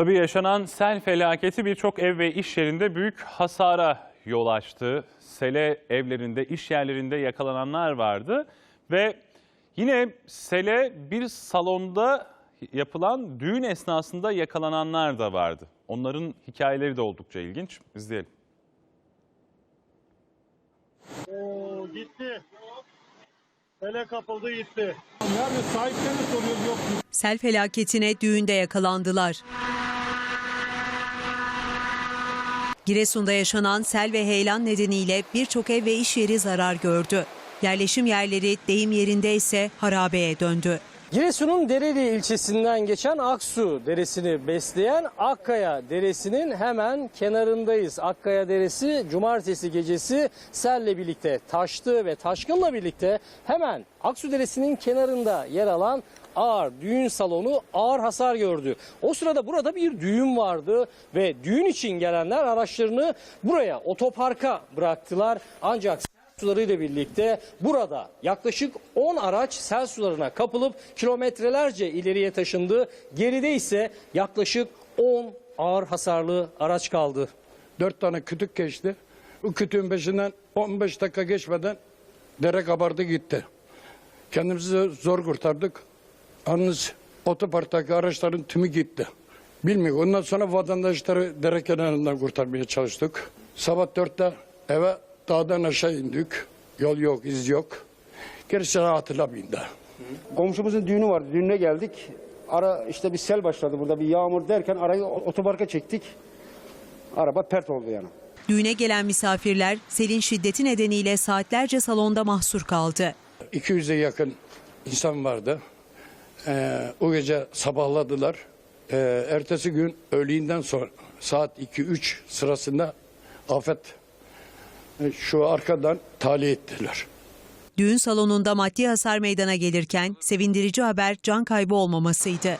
Tabii yaşanan sel felaketi birçok ev ve iş yerinde büyük hasara yol açtı. Sele evlerinde, iş yerlerinde yakalananlar vardı ve yine sele bir salonda yapılan düğün esnasında yakalananlar da vardı. Onların hikayeleri de oldukça ilginç. İzleyelim. Oo gitti. Ele kapıldı gitti. Nerede sahiplerini soruyoruz yok. Sel felaketine düğünde yakalandılar. Giresun'da yaşanan sel ve heyelan nedeniyle birçok ev ve iş yeri zarar gördü. Yerleşim yerleri deyim yerinde ise harabeye döndü. Giresun'un Dereli ilçesinden geçen Aksu Deresi'ni besleyen Akkaya Deresi'nin hemen kenarındayız. Akkaya Deresi cumartesi gecesi selle birlikte taştı ve taşkınla birlikte hemen Aksu Deresi'nin kenarında yer alan ağır düğün salonu ağır hasar gördü. O sırada burada bir düğün vardı ve düğün için gelenler araçlarını buraya otoparka bıraktılar. Ancak sularıyla birlikte burada yaklaşık 10 araç sel sularına kapılıp kilometrelerce ileriye taşındı. Geride ise yaklaşık 10 ağır hasarlı araç kaldı. Dört tane kütük geçti. Bu kütüğün peşinden 15 dakika geçmeden dere kabardı gitti. Kendimizi zor kurtardık. Yalnız otoparktaki araçların tümü gitti. Bilmiyorum. Ondan sonra vatandaşları dere kenarından kurtarmaya çalıştık. Sabah dörtte eve dağdan aşağı indik. Yol yok, iz yok. Gerisini hatırlamayın da. Komşumuzun düğünü vardı. Düğüne geldik. Ara işte bir sel başladı burada bir yağmur derken arayı otoparka çektik. Araba pert oldu yani. Düğüne gelen misafirler selin şiddeti nedeniyle saatlerce salonda mahsur kaldı. 200'e yakın insan vardı. Ee, o gece sabahladılar. Ee, ertesi gün öğleyinden sonra saat 2-3 sırasında afet e, şu arkadan tahliye ettiler. Düğün salonunda maddi hasar meydana gelirken sevindirici haber can kaybı olmamasıydı.